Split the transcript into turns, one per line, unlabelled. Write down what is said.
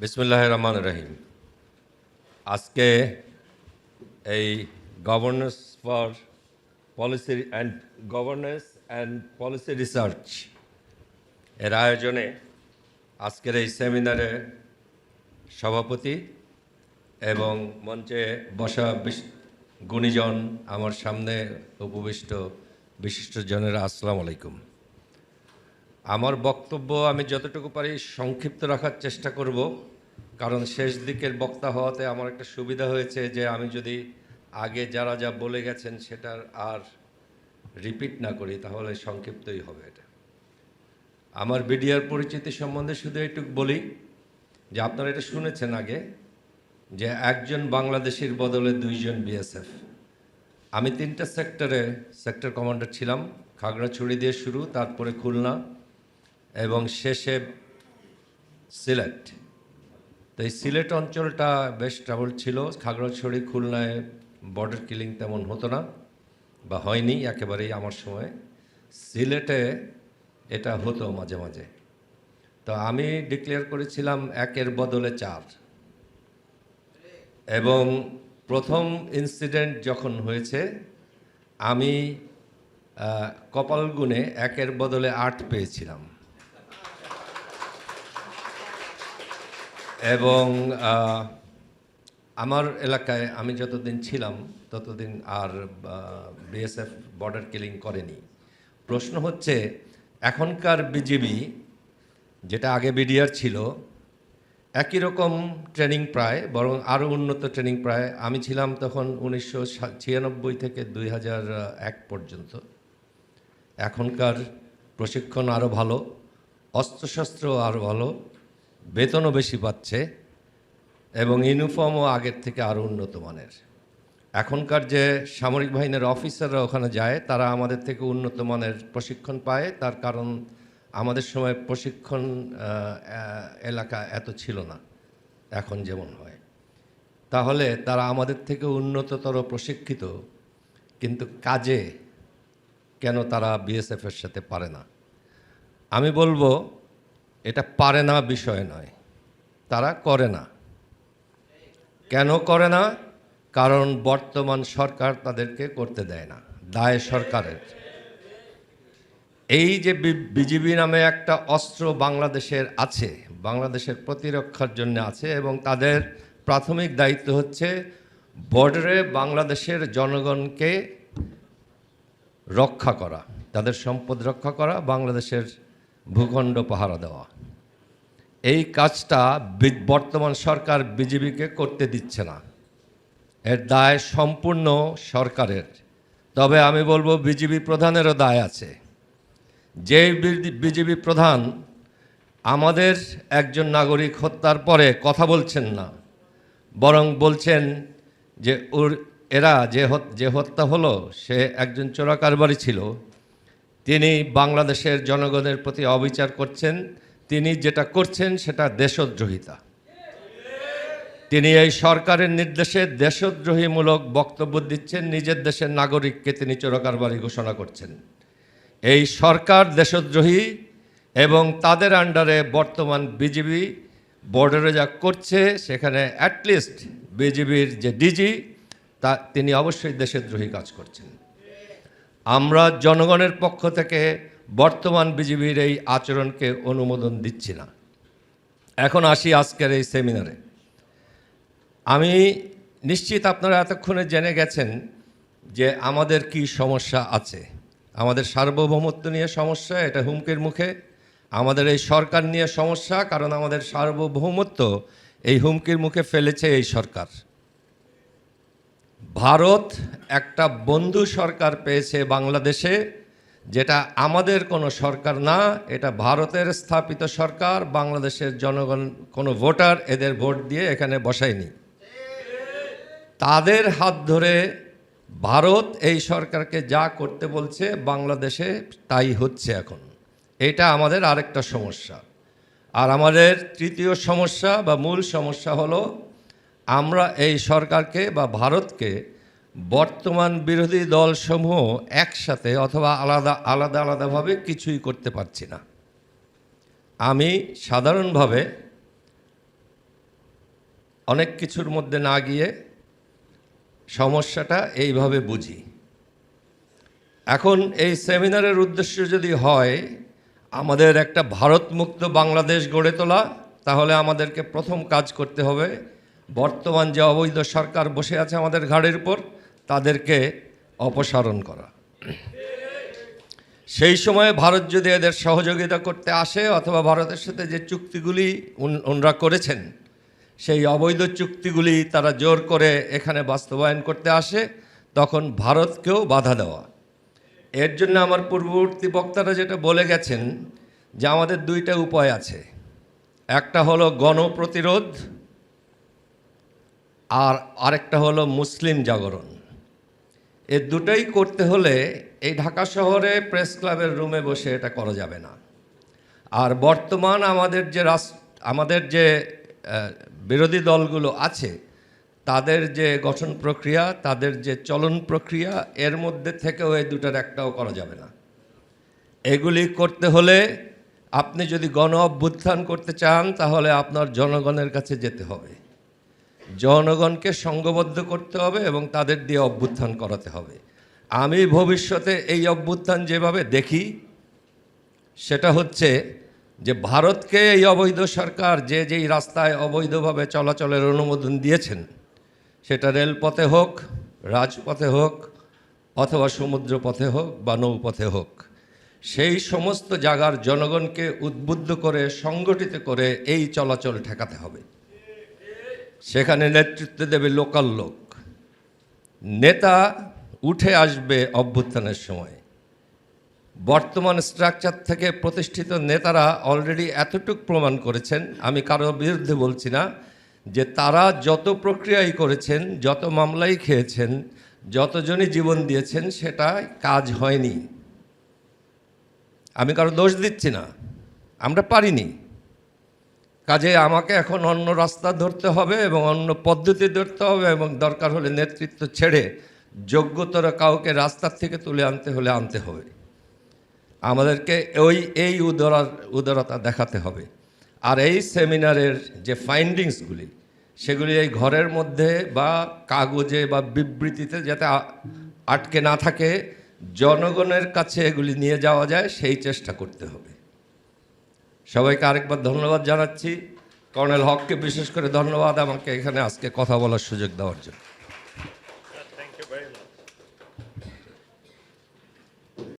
বিসমুল্লাহ রহমান রহিম। আজকে এই governance for policy and governance and policy research এর আয়োজনে আজকের এই সেমিনারে সভাপতি এবং মঞ্চে বসা গুণীজন আমার সামনে উপবিষ্ট বিশিষ্টজনেরা আসসালামু আলাইকুম। আমার বক্তব্য আমি যতটুকু পারি সংক্ষিপ্ত রাখার চেষ্টা করব। কারণ শেষ দিকের বক্তা হওয়াতে আমার একটা সুবিধা হয়েছে যে আমি যদি আগে যারা যা বলে গেছেন সেটার আর রিপিট না করি, তাহলে সংক্ষিপ্তই হবে এটা। আমার বিডিআর পরিচিতি সম্বন্ধে শুধু একটু বলি যে আপনারা এটা শুনেছেন আগে যে একজন বাংলাদেশির বদলে দুইজন বিএসএফ। আমি তিনটা সেক্টরে সেক্টর কমান্ডার ছিলাম, খাগড়াছড়ি দিয়ে শুরু, তারপরে খুলনা এবং শেষে সিলেট। তো এই সিলেট অঞ্চলটা বেশ ট্রাভেল ছিল। খাগড়াছড়ি খুলনায় বর্ডার কিলিং তেমন হতো না বা হয়নি একেবারেই আমার সময়। সিলেটে এটা হতো মাঝে মাঝে। তো আমি ডিক্লেয়ার করেছিলাম একের বদলে চার। এবং প্রথম ইনসিডেন্ট যখন হয়েছে আমি আহ, কপাল গুনে একের বদলে আট পেয়েছিলাম। এবং আমার এলাকায় আমি যতদিন ছিলাম, ততদিন আর বিএসএফ বর্ডার কিলিং করেনি। প্রশ্ন হচ্ছে, এখনকার বিজিবি যেটা আগে বিডিআর ছিল, একই রকম ট্রেনিং প্রায়, বরং আরও উন্নত ট্রেনিং প্রায়, আমি ছিলাম তখন উনিশশো ছিয়ানব্বই থেকে দুই হাজার এক পর্যন্ত। এখনকার প্রশিক্ষণ আরও ভালো অস্ত্রশস্ত্র আরও ভালো বেতনও বেশি পাচ্ছে এবং ইউনিফর্মও আগের থেকে আরও উন্নত মানের। এখনকার যে সামরিক বাহিনীর অফিসাররা ওখানে যায়, তারা আমাদের থেকে উন্নত মানের প্রশিক্ষণ পায়। তার কারণ আমাদের সময় প্রশিক্ষণ এলাকা এত ছিল না, এখন যেমন হয়। তাহলে তারা আমাদের থেকে উন্নততর প্রশিক্ষিত, কিন্তু কাজে কেন তারা বিএসএফের সাথে পারে না? আমি বলব এটা পারে না, বিষয় নয়। তারা করে না। কেন করে না? কারণ বর্তমান সরকার তাদেরকে করতে দেয় না, দায় সরকারের। এই যে বিজিবি নামে একটা অস্ত্র বাংলাদেশের আছে, বাংলাদেশের প্রতিরক্ষার জন্য আছে এবং তাদের প্রাথমিক দায়িত্ব হচ্ছে বর্ডারে বাংলাদেশের জনগণকে রক্ষা করা, তাদের সম্পদ রক্ষা করা, বাংলাদেশের ভূখণ্ড পাহারা দেওয়া। এই কাজটা বর্তমান সরকার বিজেপিকে করতে দিচ্ছে না। এর দায় সম্পূর্ণ সরকারের। তবে আমি বলব বিজেপি প্রধানেরও দায় আছে। যে বিজেপি প্রধান আমাদের একজন নাগরিক হত্যার পরে কথা বলছেন না, বরং বলছেন যে ওর এরা যে যে হত্যা হলো, সে একজন চোরাকারবারি ছিল। তিনি বাংলাদেশের জনগণের প্রতি অবিচার করছেন। তিনি যেটা করছেন সেটা দেশদ্রোহিতা। তিনি এই সরকারের নির্দেশে দেশদ্রোহীমূলক বক্তব্য দিচ্ছেন, নিজের দেশের নাগরিককে তিনি চোরাকারবারি ঘোষণা করছেন। এই সরকার দেশদ্রোহী এবং তাদের আন্ডারে বর্তমান বিজেপি বর্ডারে যা করছে, সেখানে অ্যাটলিস্ট বিজেপির যে ডিজি, তা তিনি অবশ্যই দেশদ্রোহী কাজ করছেন। আমরা জনগণের পক্ষ থেকে বর্তমান বিজেপির এই আচরণকে অনুমোদন দিচ্ছি না। এখন আসি আজকের এই সেমিনারে। আমি নিশ্চিত আপনারা এতক্ষণে জেনে গেছেন যে আমাদের কি সমস্যা আছে। আমাদের সার্বভৌমত্ব নিয়ে সমস্যা, এটা হুমকির মুখে। আমাদের এই সরকার নিয়ে সমস্যা, কারণ আমাদের সার্বভৌমত্ব এই হুমকির মুখে ফেলেছে এই সরকার। ভারত একটা বন্ধু সরকার পেয়েছে বাংলাদেশে। যেটা আমাদের কোনো সরকার না, এটা ভারতের স্থাপিত সরকার, বাংলাদেশের জনগণ কোনো ভোটার এদের ভোট দিয়ে এখানে বসায়নি। তাদের হাত ধরে ভারত এই সরকারকে যা করতে বলছে বাংলাদেশে তাই হচ্ছে এখন। এটা আমাদের আরেকটা সমস্যা। আর আমাদের তৃতীয় সমস্যা বা মূল সমস্যা হলো, আমরা এই সরকারকে বা ভারতকে বর্তমান বিরোধী দলসমূহ একসাথে অথবা আলাদা আলাদা, আলাদাভাবে কিছুই করতে পারছি না। আমি সাধারণভাবে অনেক কিছুর মধ্যে না গিয়ে সমস্যাটা এইভাবে বুঝি। এখন এই সেমিনারের উদ্দেশ্য যদি হয়, আমাদের একটা ভারতমুক্ত বাংলাদেশ গড়ে তোলা, তাহলে আমাদেরকে প্রথম কাজ করতে হবে বর্তমান যে অবৈধ সরকার বসে আছে আমাদের ঘাড়ের উপর তাদেরকে অপসারণ করা। সেই সময়ে ভারত যদি এদের সহযোগিতা করতে আসে অথবা ভারতের সাথে যে চুক্তিগুলি ওনরা করেছেন, সেই অবৈধ চুক্তিগুলি তারা জোর করে এখানে বাস্তবায়ন করতে আসে, তখন ভারতকেও বাধা দেওয়া। এর জন্য আমার পূর্ববর্তী বক্তারা যেটা বলে গেছেন যে আমাদের দুইটা উপায় আছে। একটা হলো গণপ্রতিরোধ, আর আরেকটা হলো মুসলিম জাগরণ। এ দুটোই করতে হলে এই ঢাকা শহরে প্রেস ক্লাবের রুমে বসে এটা করা যাবে না। আর বর্তমান আমাদের যে রাস- আমাদের যে বিরোধী দলগুলো আছে, তাদের যে গঠন প্রক্রিয়া, তাদের যে চলন প্রক্রিয়া, এর মধ্যে থেকেও এই দুটার একটাও করা যাবে না। এগুলি করতে হলে আপনি যদি গণ অভ্যুত্থান করতে চান, তাহলে আপনার জনগণের কাছে যেতে হবে। জনগণকে সংঘবদ্ধ করতে হবে এবং তাদের দিয়ে অভ্যুত্থান করাতে হবে। আমি ভবিষ্যতে এই অভ্যুত্থান যেভাবে দেখি, সেটা হচ্ছে যে ভারতকে এই অবৈধ সরকার যে যেই রাস্তায় অবৈধভাবে চলাচলের অনুমোদন দিয়েছেন, সেটা রেলপথে হোক, রাজপথে হোক, অথবা সমুদ্র পথে হোক বা নৌপথে হোক, সেই সমস্ত জায়গার জনগণকে উদ্বুদ্ধ করে, সংগঠিত করে এই চলাচল ঠেকাতে হবে। সেখানে নেতৃত্ব দেবে লোকাল লোক। নেতা উঠে আসবে অভ্যুত্থানের সময়। বর্তমান স্ট্রাকচার থেকে প্রতিষ্ঠিত নেতারা অলরেডি এতটুক প্রমাণ করেছেন, আমি কারোর বিরুদ্ধে বলছি না, যে তারা যত প্রক্রিয়াই করেছেন, যত মামলাই খেয়েছেন, যতজনই জীবন দিয়েছেন, সেটা কাজ হয়নি। আমি কারও দোষ দিচ্ছি না। আমরা পারিনি। কাজে আমাকে এখন অন্য রাস্তা ধরতে হবে এবং অন্য পদ্ধতি ধরতে হবে এবং দরকার হলে নেতৃত্ব ছেড়ে যোগ্যতর কাউকে রাস্তার থেকে তুলে আনতে হলে আনতে হবে। আমাদেরকে ওই, এই উদার, উদারতা দেখাতে হবে। আর এই সেমিনারের যে ফাইন্ডিংসগুলি সেগুলি এই ঘরের মধ্যে বা কাগজে বা বিবৃতিতে যাতে আটকে না থাকে, জনগণের কাছে এগুলি নিয়ে যাওয়া যায়, সেই চেষ্টা করতে হবে। সবাইকে আরেকবার ধন্যবাদ জানাচ্ছি। কর্নেল হককে বিশেষ করে ধন্যবাদ আমাকে এখানে আজকে কথা বলার সুযোগ দেওয়ার জন্য।